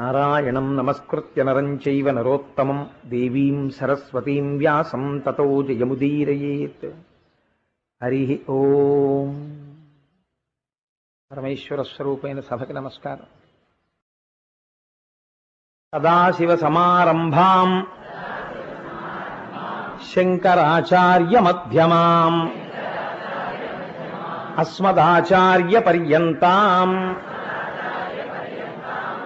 నారాయణం నమస్కృత్య నరం చైవ నరోత్తమం దేవీం సరస్వతీం వ్యాసం తతో జయముదీరయేత్ హరి ఓం పరమేశ్వర స్వరూపైన సభకి నమస్కారం। సదాశివ సమారంభాం శంకరాచార్య మధ్యమాం అస్మదాచార్య పర్యంతాం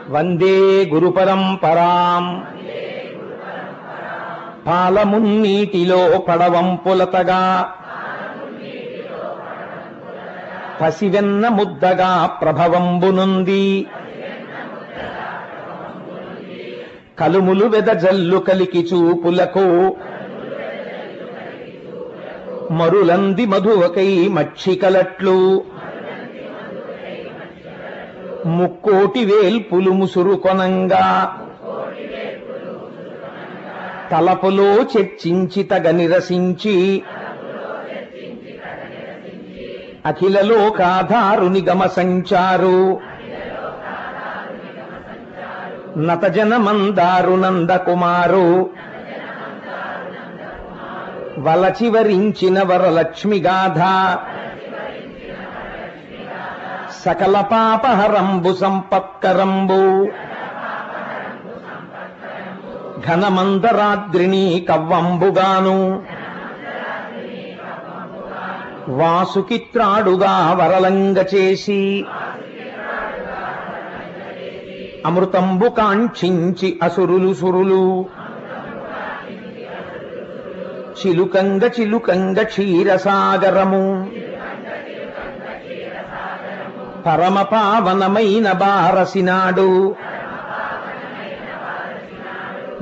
వందే గురు పరంపరాం పాలమున్నీటిలో పడవంపులతగా. పసివెన్న ముద్దగా ప్రభవంబునుంది. కలుములు వెదజల్లు కలికి చూపులకు. మరులంది మధువకై మక్షికలట్లు ముక్కోటి వేల్పులు ముసురు కొనంగా. తలపులో చర్చించి తగ నిరసించి. అఖిల గమ సంచారు నతజనమందారు నందకుమారు వలచివరించిన వరలక్ష్మిగాథ సకల పాపహరంబు సంపత్కరంబు. ఘనమందరాద్రిని కవ్వంబుగాను. వాసుకిత్రాడుగా వరలంగ చేసి. అమృతంబు కాంక్షించి అసురులు సురులు. చిలుకంగ చిలుకంగ క్షీరసాగరము. పరమ పావనమైన బారసినాడు.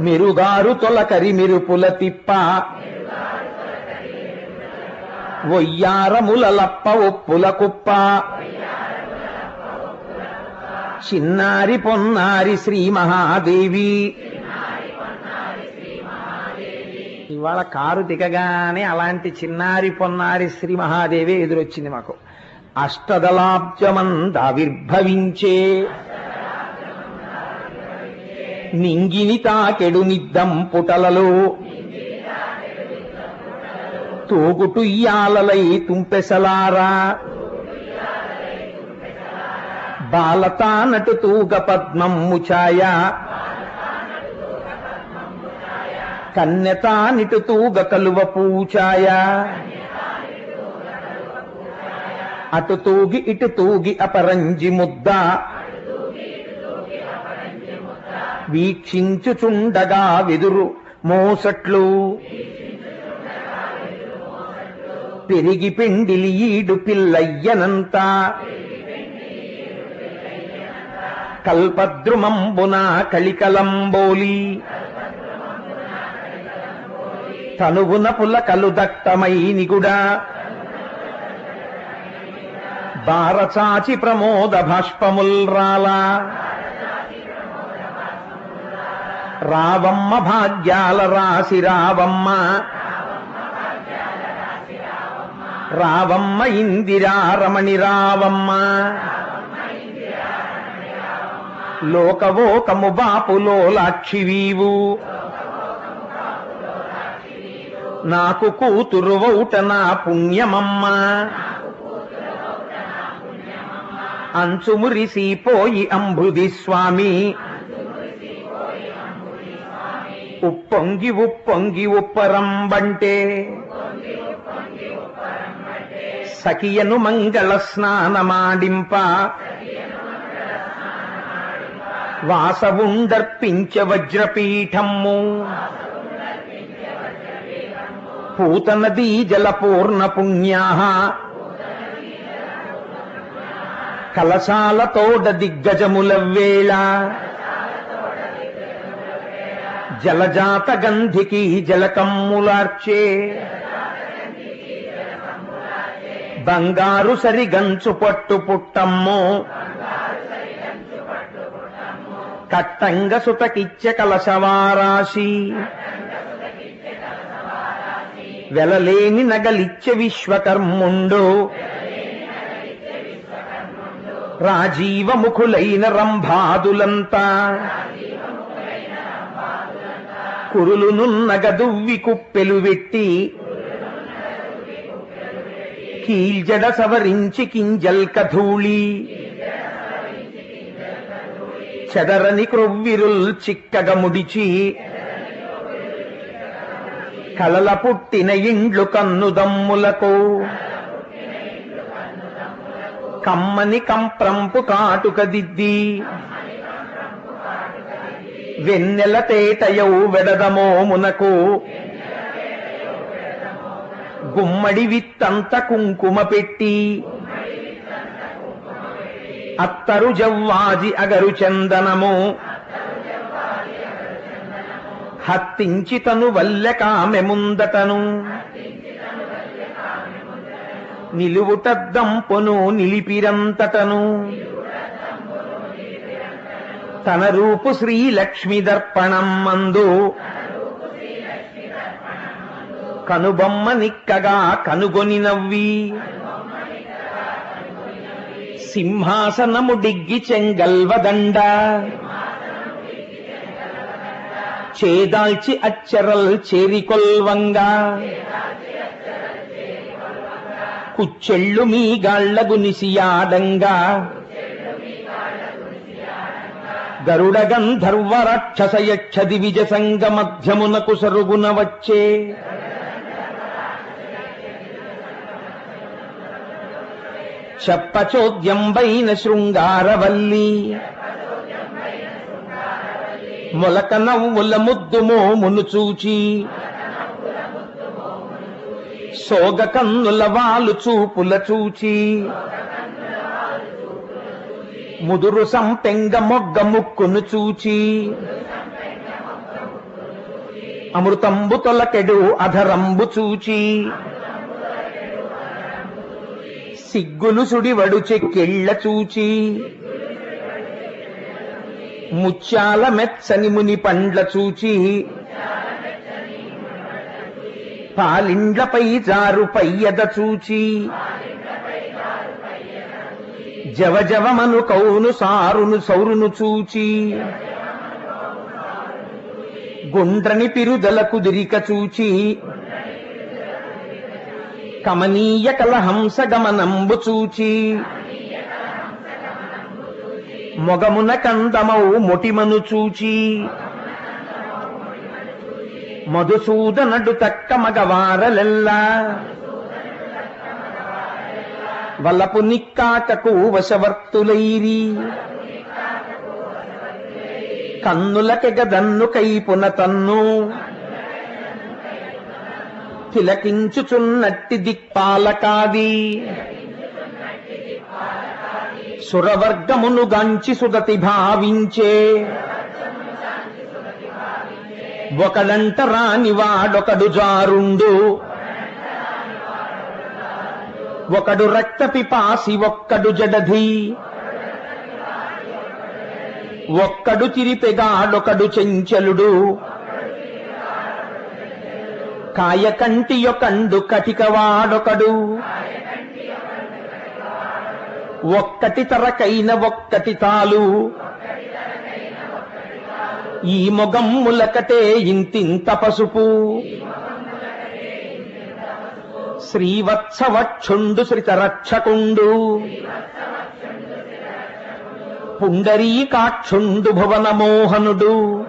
మిరుగారు తొలకరి మిరుపుల తిప్ప. ఒయ్యారముల లప్ప ఒప్పుల కుప్ప. చిన్నారి పొన్నారి శ్రీ మహాదేవి. ఇవాళ కారు దిగగానే అలాంటి చిన్నారి పొన్నారి శ్రీ మహాదేవి ఎదురొచ్చింది మాకు. అష్టదలాబ్జమందావిర్భవించే నింగిని తాకెడు నిద్దం పుటలలో. తూగుటుయ్యాలలై తుంపెసలారా. బాలతానటు తూగ పద్మం ముచాయ. కన్యతానిటు తూగ కలువ పూచాయ. అటు తూగి ఇటు తూగి అపరంజి ముద్ద. వీక్షించుచుండగా వెదురు మోసట్లు. పెరిగి పిండిలి ఈడు పిల్లయ్యనంతా. కల్పద్రుమంబున కలికలంబోలి. తనువున పులకలు దట్టమై నిగుడా. బారచాచి ప్రమోద భాష్పముల్రాలా. రావమ్మ భాగ్యాల రాసి రావమ్మ. రావమ్మ ఇందిరారమణి రావమ్మ. లోకవోకము బాపులో లాక్షివీవు నాకు కూతురు వౌట నా పుణ్యమమ్మ. అంచు మురిసిపోయి అంబుది స్వామి. ఉప్పొంగి ఉప్పొంగి ఉప్పరంబంటే. సఖియను మంగళ స్నానమాడింప. వాసవుండర్పించ వజ్రపీఠము పూతనదీ జలపూర్ణ పుణ్యా కలశాలతోడ దిగ్గజముల వేళ జలజాత గంధికి జలకమ్ములార్చే. బంగారు సరిగంచు పట్టు పుట్టమ్మో. కట్టంగ సుతకిచ్చ కలశవారాశి. వెలలేని నగలిచ్చ విశ్వకర్ముండో. రాజీవముఖులైన రంభాదులంతా. కురులునున్నగదువ్వి కుప్పెలు వెట్టి. కీల్జడ సవరించి కింజల్క ధూళి చెదరని క్రొవ్విరుల్ చిక్కగ ముడిచి కలల పుట్టిన ఇండ్లు కన్నుదమ్ములకు. కమ్మని కంప్రంపు కాటుకదిద్ది వెన్నెల తేటయౌ వెడదమోమునకు గుమ్మడి విత్తంత కుంకుమ పెట్టి. అత్తరు జవ్వాజి అగరు చందనము. హత్తించి తను వల్లెకామె ముందటను. నిలువుటద్దంపును నిలిపిరంతటను. తన రూపు శ్రీలక్ష్మి దర్పణం మందు కనుబొమ్మ నిక్కగా కనుగొని నవ్వి. సింహాసనము డిగ్గి చెంగల్వదండ. చేదాల్చి అచ్చరల్ చేరికొల్వంగా. కుచ్చెళ్ళు మీ గాళ్ళగు నిసియాడంగా. గరుడ గంధర్వ రాక్షస యక్ష దివిజ సంగ మధ్యమునకు సరుగున వచ్చే. చెప్పచోద్యంబైన శృంగారవల్లి. మొలక నవ్వుల ముద్దుమో మును చూచి. సోగ కన్నుల వాలు చూపుల చూచి. ముదురు సంపెంగ మొగ్గ ముక్కును చూచి. అమృతంబు తొలకెడు అధరంబు చూచి. సిగ్గులు సుడివడు చెక్కెళ్ళ చూచి. ముత్యాల మెచ్చని ముని పండ్ల చూచి. పాలిండ్లపై జారు పయ్యద చూచి. జవజవమను కౌను సారును సౌరును చూచి. గుండ్రని పిరుదల కుదిరిక చూచి. కమనీయ కలహంస గమనంబు చూచి. మొగమున కందమౌ మొటిమను చూచి. మధుసూదనడు తక్క మగవారలెల్లా వలపు నిక్కాకకు వశవర్తులైరి. కన్నులకెగదన్ను కైపున తన్ను. తిలకించుచున్నట్టి దిక్పాలకాది. సురవర్గమును గంచి సుదతి భావించే. ఒకడంట రాని వాడొకడు జారుండు. ఒకడు రక్త పిపాసి ఒక్కడు జడధి. ఒక్కడు తిరిపెగాడొకడు చెంచలుడు. కాయకంటి యొకండు కటికవాడొకడు. ఒక్కటి తరకైన ఒక్కటి తాలు. ఈ మొగం ములకటే ఇంతింత పసుపు. శ్రీవత్సవక్షుండు శ్రితరక్షకుండు పుండరీకాక్షుండు భువనమోహనుడు.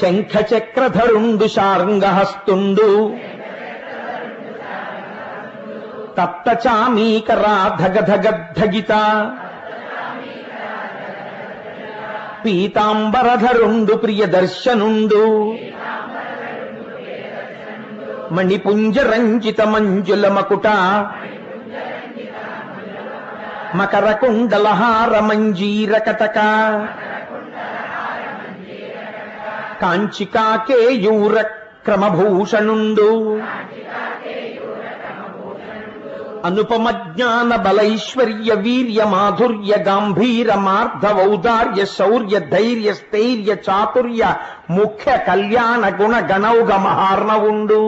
శంఖచక్రధరుండు శార్ంగహస్తుండు. తప్తచామీకరా ధగధగద్ధగిత పీతాంబరధరుండు ప్రియ దర్శనుండు మణిపుంజరంజిత మంజుల మకుట మకరకుండలహార మంజీర కటక కాంచికాకేయూర క్రమభూషణుండు అనుపమ జ్ఞాన బలైశ్వర్య వీర్య మాధుర్య గాంభీర మార్ధవౌదార్య శౌర్య ధైర్య స్థైర్య చాతుర్య ముఖ్య కళ్యాణ గుణ గణౌగ మహార్ణవుండు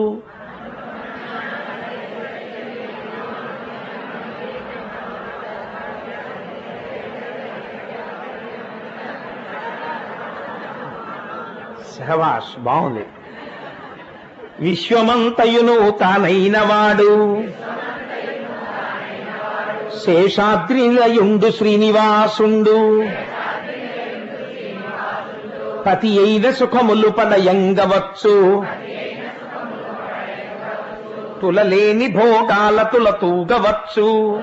సహవాస్ బాగుంది. విశ్వమంతయును తానైన వాడు శేషాద్రిలయుండు శ్రీనివాసుండు. పతి అయిన సుఖములు పడయంగవచ్చు. తులలేని భోగాల తుల తూగవచ్చు.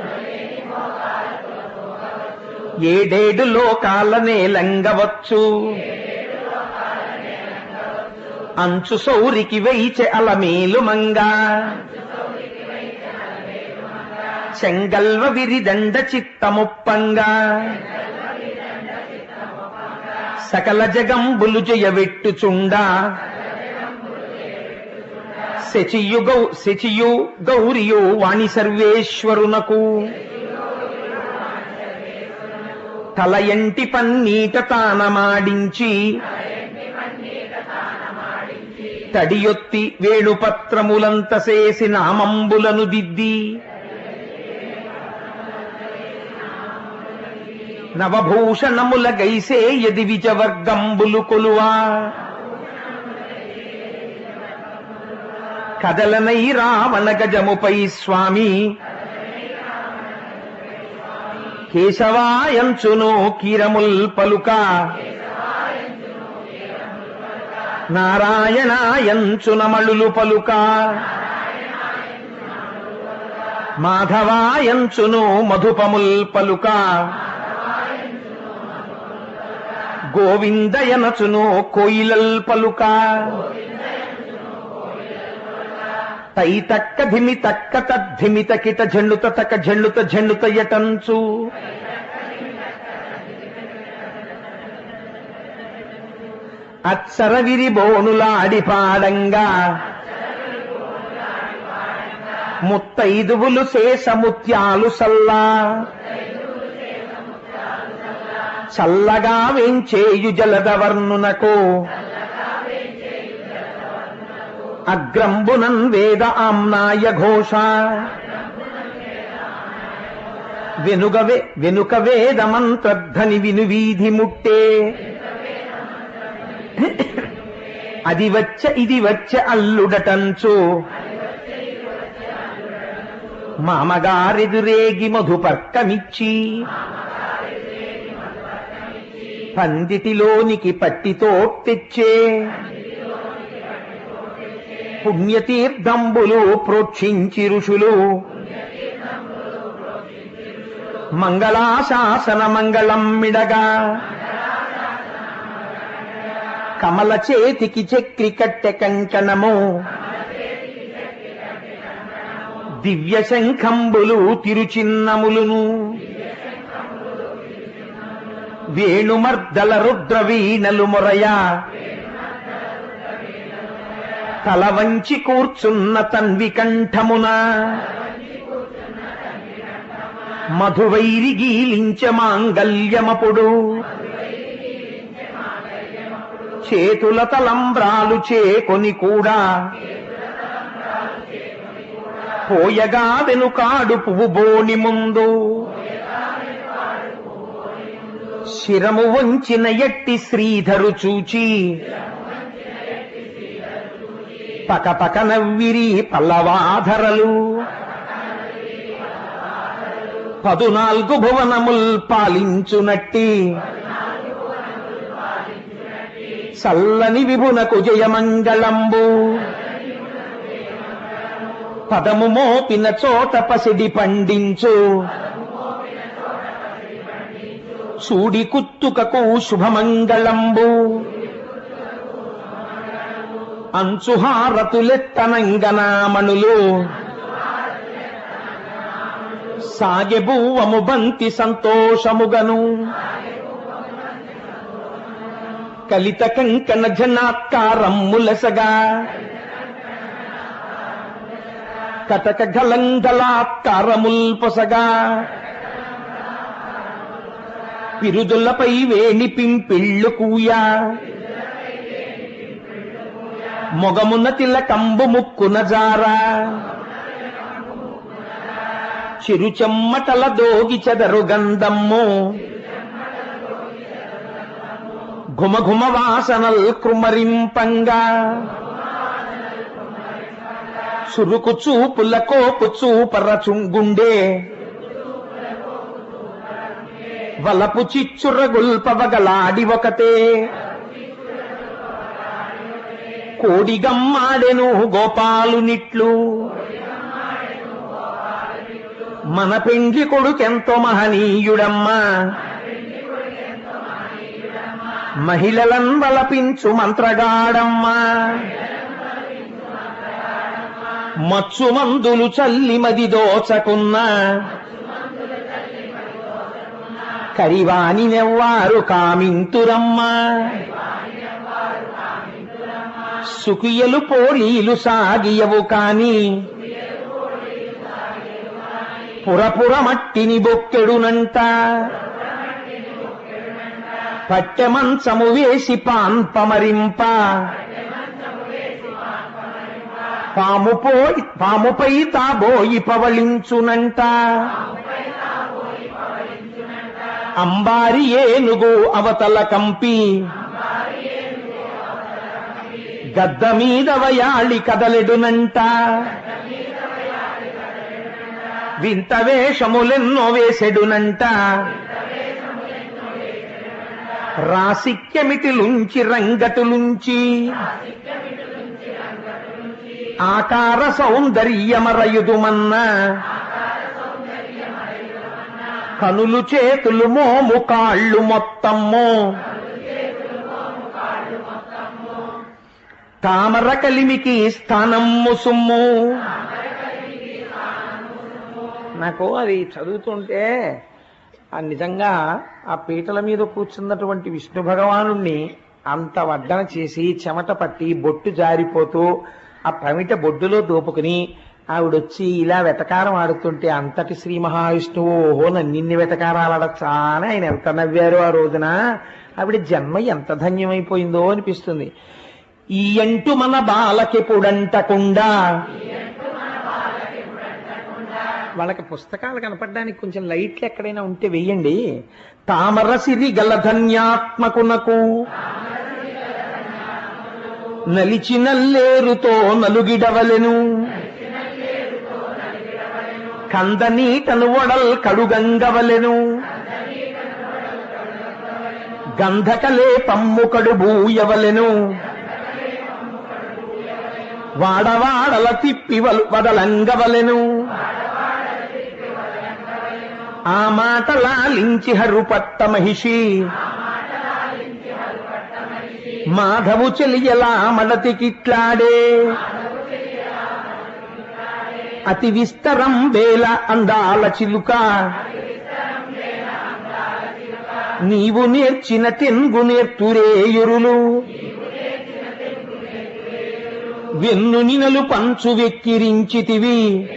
ఏడేడు లోకాలనే లంగవచ్చు. అంచు సౌరికి వైచె అలమేలు మంగా. చెంగల్వ విరిదండ చిత్తముప్పంగా సకల జగంబులు జయవెట్టుచుండా శచియు గౌ శచియు గౌరియు వాణి సర్వేశ్వరునకు. తలయంటి పన్నీట తానమాడించి. తడియొత్తి వేణుపత్రములంత చేసి నామంబులను దిద్ది. నవభూషణముల గైసే యది విజవర్గంబులు కొలువా. కదలనై రావణ గజముపై స్వామి. కేశవాయంచును కీరముల్ పలుక. నారాయణాయంచునమళులు పలుక. మాధవాయంచును మధుపముల్ పలుక. గోవిందయనచును కోయిలల్ పలుక. తైతక్క ధిమి తక్క తద్ధిమి తకిత జండుత తక జండుత జండుత యటంచు అచ్చర విరి బోనులాడి పాడంగా ముత్తైదువులు శేషముత్యాలు సల్లా. చల్లగా వేంచేయు జలదవర్ణునకు. అగ్రంబునన్ వేద ఆమ్నాయ ఘోష. వెనుగవే వెనుక వేద మంత్రధ్వని వినువీధి ముట్టే. అది వచ్చ ఇది వచ్చ అల్లుడటంచు. మామగారెదురేగి మధుపర్కమిచ్చి. పందిటిలోనికి పట్టితో తెచ్చే పుణ్యతీర్థంబులు ప్రోక్షించి ఋషులు. మంగళాశాసన మంగళం మిడగా కమల చేతికి చక్రి కట్టె కంకణము. దివ్య శంఖంబులు తిరుచిన్నములును. వేణుమర్దల రుద్రవీణలు మొరయ తల వంచి కూర్చున్న తన్వి కంఠమున మధువైరి గీలించ మాంగల్యమపుడు. చేతుల తలంబ్రాలు చేకొని కూడా. పోయగా వెనుకాడు పువ్వు బోని ముందు. శిరము వంచిన ఎట్టి శ్రీధరు చూచి. పకపక నవ్విరి పల్లవాధరలు. పదునాలుగు భువనముల్ పాలించునట్టి. చల్లని విభునకు జయమంగళంబు. పదము మోపిన చోట పసిడి పండించు. చూడి కుత్తుకకు శుభమంగళంబు. అంచుహారతులెత్తనంగనామణులు. సాగెబూవము బంతి సంతోషముగను. కలిత కంకణ జనాత్కారమ్ములసగా కటక గలంగలాత్కారముల్పొసగా పిరుదులపై వేణి పింపిళ్ళు కూయా. మొగమున కంబు ముక్కున జారా. చిరుచెమ్మటల దోగి చెదరు గంధమ్ము ఘుమఘుమ వాసనల్ కృమరింపంగా. సురుకు చూపుల కోపు చూపరచుంగుండే వలపు చిచ్చురగుల్పవగలాడి ఒకతే. కోడిగమ్మాడెను గోపాలునిట్లు మన పెండ్లి కొడుకెంతో మహనీయుడమ్మా. మహిళలన్ వలపించు మంత్రగాడమ్మా. మచ్చు మందులు చల్లి మది దోచకున్న. కరివాని నెవ్వారు కామింతురమ్మా. సుఖియలు పోలీలు సాగియవు కాని. పురపుర మట్టిని బొక్కెడునంట. పట్టెమంచము వేసి పాన్పమరింప. పాము పోయి పాముపై తాబోయి పవళించునంట. అంబారి ఏనుగు అవతల కంపి. గద్ద మీద వయాళి కదలెడునంట. వింత వేషములెన్నో వేసెడునంట. రాసిక్యమిటిలుంచి రంగటులుంచి ఆకార సౌందర్యమరయుదుమన్నా. కనులు చేతులు మోము కాళ్ళు మొత్తము. తామర కలిమికి స్థానము సుమ్ము. నాకు అది చదువుతుంటే ఆ నిజంగా ఆ పీటల మీద కూర్చున్నటువంటి విష్ణు భగవాను అంత వడ్డన చేసి చెమట పట్టి బొట్టు జారిపోతూ ఆ పమిట బొడ్డులో దోపుకుని ఆవిడొచ్చి ఇలా వెటకారం ఆడుతుంటే అంతటి శ్రీ మహావిష్ణువు ఓహో నన్నిన్ని వెటకారాలడచ్చా అని ఆయన ఎంత నవ్వారు ఆ రోజున. ఆవిడ జన్మ ఎంత ధన్యమైపోయిందో అనిపిస్తుంది. ఈ అంటు మన బాలకెప్పుడంటకుండా వాళ్ళకి పుస్తకాలు కనపడడానికి కొంచెం లైట్లు ఎక్కడైనా ఉంటే వెయ్యండి. తామర సిరి గల ధన్యాత్మకునకు నలిచి నల్లేరుతో నలుగిడవలెను. కందనీటను వడల్ కడుగంగవలెను. గంధకలే పమ్ము కడుబూయవలెను వాడవాడల తిప్పి వదలంగవలెను. ఆ మాట లాలించి హరుపట్ట మహిషి. మాధవు చెలియలా మడతికిట్లాడే. అతి విస్తరం వేల అందాల చిలుక. నీవు నేర్చిన తెంగు నేర్తురేయురులు వెన్ను నినలు పంచు వెక్కిరించితివి.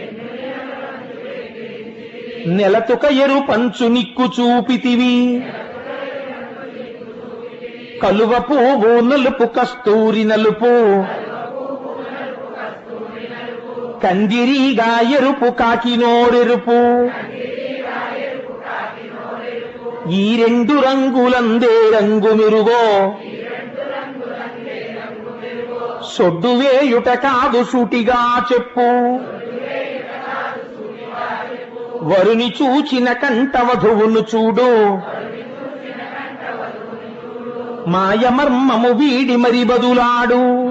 నెలతుక ఎరు పంచు నిక్కు చూపితివి. కలువ పువ్వు నలుపు కస్తూరి నలుపు. కందిరీగా ఎరుపు కాకినోరెరుపు ఈ రెండు రంగులందే రంగు మెరుగో. సొడ్డు వేయుట కాదు సూటిగా చెప్పు. వరుని చూచిన కంట వధువును చూడు. మాయమర్మము వీడి మరి బదులాడు.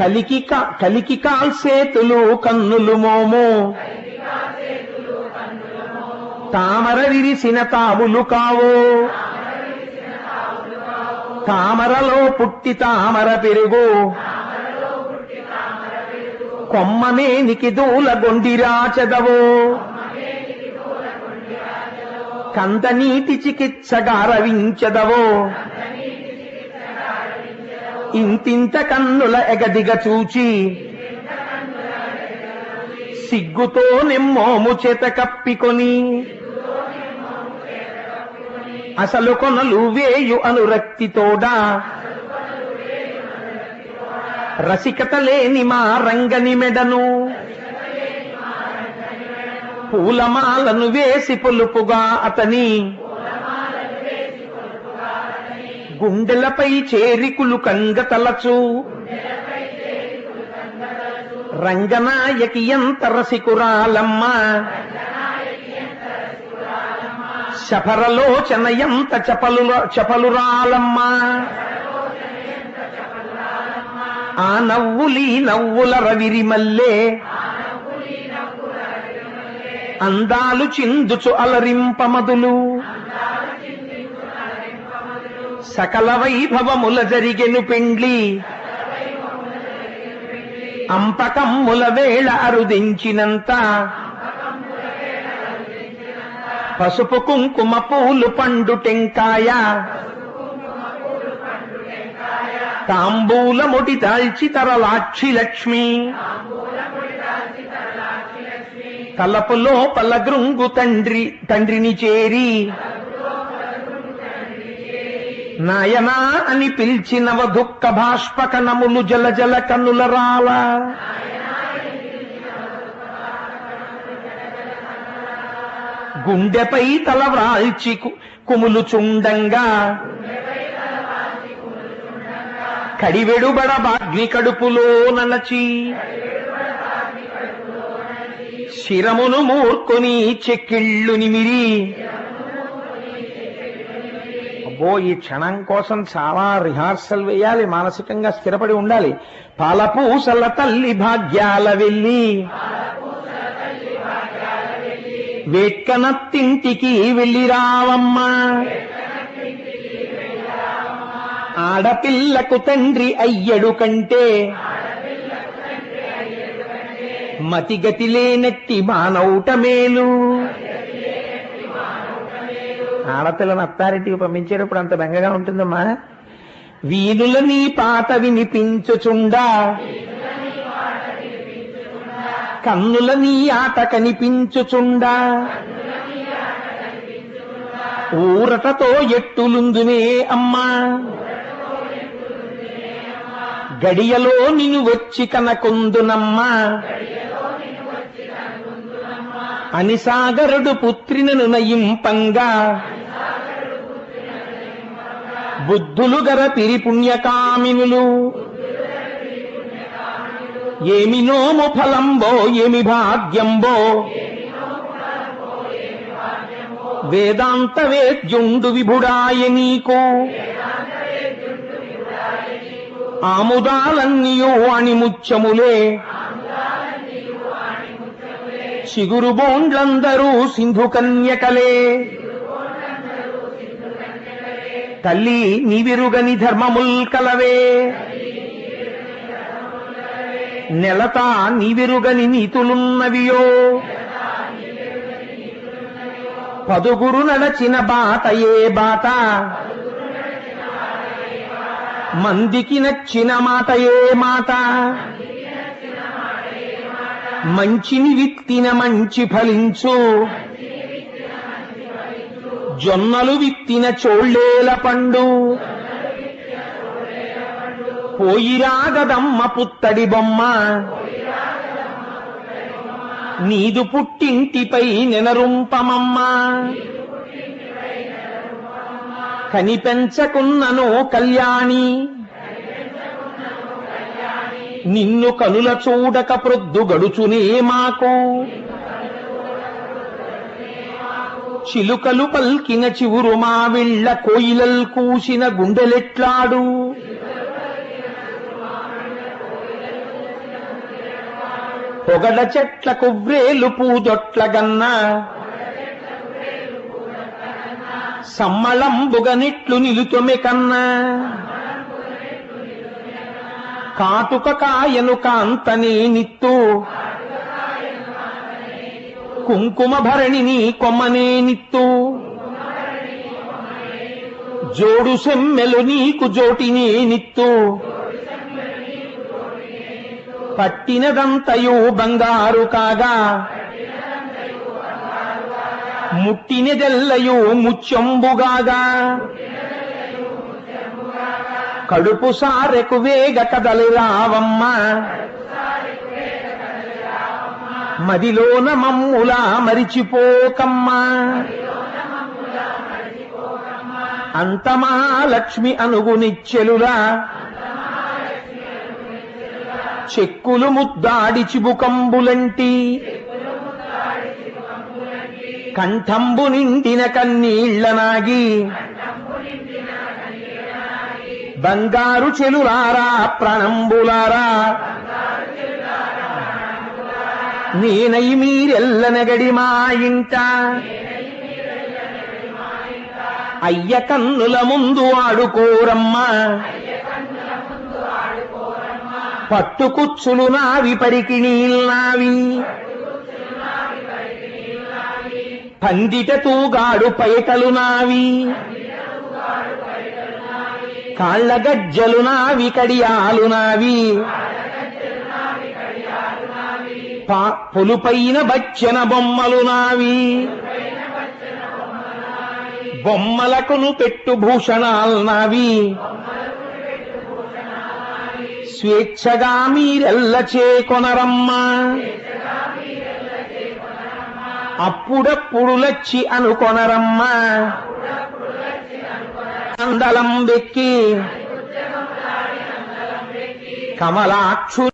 కలికి కలికి కాల్సేతులు కన్నులు మోము. తామర విరిసిన తాములు కావో. తామరలో పుట్టి తామర పెరుగు. కొమ్మమేనికి దూల గొండిరా చెదవు. కంద నీటి చికిత్సగా రవించదవో. ఇంతింత కన్నుల ఎగదిగ చూచి సిగ్గుతో నిమ్మోము చేత కప్పికొని అసలు కొనలు వేయు అనురక్తితోడా? రసికత లేని మా రంగని మెడను పూలమాలను వేసి పులుపుగా అతని గుండెలపై చేరికులు కంగతలచు. రంగనాయకి ఎంత రసికురాలమ్మ శపరలోచన ఎంత చపలు చపలురాలమ్మ. ఆ నవ్వులి నవ్వుల రవిరి మల్లే. అందాలు చిందుచు అలరింపమదులు సకల వైభవముల జరిగెను పెండ్లి. అంపకమ్ముల వేళ అరుదించినంత. పసుపు కుంకుమ పూలు పండు టెంకాయ. తాంబూల ముడి దాల్చి తరలాక్షి లక్ష్మి. తలపులో పలగృంగు తండ్రి తండ్రిని చేరి. నాయనా అని పిలిచినవ దుఃఖ బాష్పకనములు జల జల కన్నుల రాల. గుండెపై తల వ్రాల్చి కు- కుములు చుండంగా కడివెడుబడ బాగ్ని కడుపులో నలచి. శిరమును మూర్కొని చెక్కిళ్ళు నిమిరి అబ్బో ఈ క్షణం కోసం చాలా రిహార్సల్ వేయాలి మానసికంగా స్థిరపడి ఉండాలి. పాలపూసల తల్లి భాగ్యాల వెళ్ళి. వేట్కనత్తింటికి వెళ్ళి రావమ్మా. ఆడపిల్లకు తండ్రి అయ్యడు కంటే. మతిగతి లేనట్టి మానవుట మేలు. ఆడపిల్లని అత్తారింటికి పంపించేటప్పుడు అంత బెంగగా ఉంటుందమ్మా. వీధుల నీ పాట వినిపించుచుండా. కన్నుల నీ ఆట కనిపించుచుండా. ఊరటతో ఎట్టులుందునే అమ్మా. గడియలో నిన్ను వచ్చి కనకొందునమ్మా. అనిసాగరుడు పుత్రినను నయింపంగా. బుద్ధులు గర పిరి పుణ్యకామినులు ఏమి నోము ఫలంబో ఏమి భాగ్యంబో. వేదాంత వేద్యుండు విభుడాయ నీకు. ఆముదాలన్నీయు అణిముత్యములే చిగురు బోండ్లందరూ సింధు కన్యకలే. తల్లి నీవిరుగని ధర్మముల్ కలవే. నెలత నీవిరుగని నీతులున్నవియో. పదుగురు నడచిన బాట ఏ బాట. మందికి నచ్చిన మాట ఏ మాట. మంచిని విత్తిన మంచి ఫలించు. జొన్నలు విత్తిన చోళ్ళేల పండు. పోయిరాగదమ్మ పుత్తడి బొమ్మ. నీదు పుట్టింటిపై నెనరుంపమమ్మ. కనిపెంచకున్నను కళ్యాణి. నిన్ను కనుల చూడక ప్రొద్దు గడుచునే మాకు. చిలుకలు పల్కిన చివురు మావిళ్ళ కోయిలల్ కూసిన గుండెలెట్లాడు? పొగడ చెట్ల కువ్రేలు పూదొట్ల గన్న. సమ్మళంబుగనిట్లు నిలుతొమె కన్నా. కాటుక కాయను కాంతని నిత్తు. కుంకుమ భరణిని కొమ్మనే నిత్తు జోడు సెమ్మెలు నీకు జోటిని నిత్తు పట్టినదంతయు బంగారు కాగా. ముట్టినదెల్లయు ముచ్చంబుగాగా కడుపు సారెకు వేగ కదలి రావమ్మ. మదిలోన మమ్ములా మరిచిపోకమ్మా. అంతమహాలక్ష్మి అనుగుని అనుగునిచ్చెలులా చెక్కులు ముద్దాడి చిబుకంబులంటి. కంఠంబు నిండిన కన్నీళ్ళనాగి. బంగారు చెలులారా ప్రణంబులారా. నేనై మీరెల్లనగడి మా ఇంట. అయ్య కన్నుల ముందు ఆడుకోరమ్మా. పట్టుకుచ్చులు నావి పరికి నావి పందిట తూగాడు పైటలు నావి. కాళ్ళ గజ్జలు నావి కడియాలు నావి. పొలుపైన బచ్చన బొమ్మలు నావి. బొమ్మలకును పెట్టు భూషణాలు నావి. స్వేచ్ఛగా మీరెల్ల చేకొనరమ్మా. అప్పుడప్పుడు లచ్చి అనుకొనరమ్మా. అందలం వెక్కి. కమలాక్షు